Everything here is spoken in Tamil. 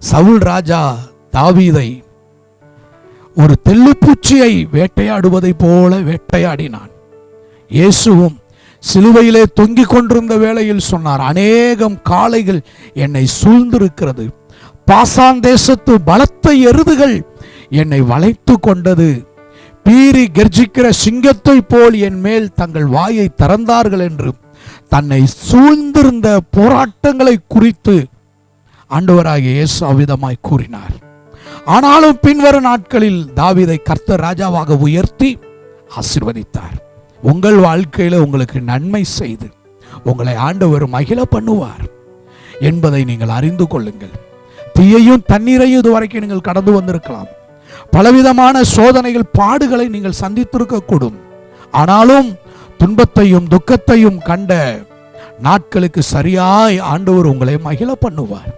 சவுல் ராஜா தாவீதை ஒரு தெல்லுப்பூச்சியை வேட்டையாடுவதை போல வேட்டையாடினான். இயேசுவும் சிலுவையிலே தொங்கிக் கொண்டிருந்த வேளையில் சொன்னார் அநேகம் காளைகள் என்னை சூழ்ந்திருக்கிறது. பாசான் தேசத்து பலத்த எருதுகள் என்னை வளைத்து கொண்டது. பீறி கர்ஜிக்கிற சிங்கத்தை போல் என் மேல் தங்கள் வாயை திறந்தார்கள் என்று தன்னை சூழ்ந்திருந்த போராட்டங்களை குறித்து ஆண்டவராகிய இயேசு அவ்விதமாய் கூறினார். ஆனாலும் பின்வரும் நாட்களில் தாவிதை கர்த்தர் ராஜாவாக உயர்த்தி ஆசீர்வதித்தார். உங்கள் வாழ்க்கையில் உங்களுக்கு நன்மை செய்து உங்களை ஆண்டவர் மகிழ பண்ணுவார் என்பதை நீங்கள் அறிந்து கொள்ளுங்கள். தீயையும் தண்ணீரையும் இதுவரைக்கும் நீங்கள் கடந்து வந்திருக்கலாம். பலவிதமான சோதனைகள் பாடுகளை நீங்கள் சந்தித்திருக்கக்கூடும். ஆனாலும் துன்பத்தையும் துக்கத்தையும் கண்ட நாட்களுக்கு சரியாய் ஆண்டவர் உங்களை மகிழ பண்ணுவார்.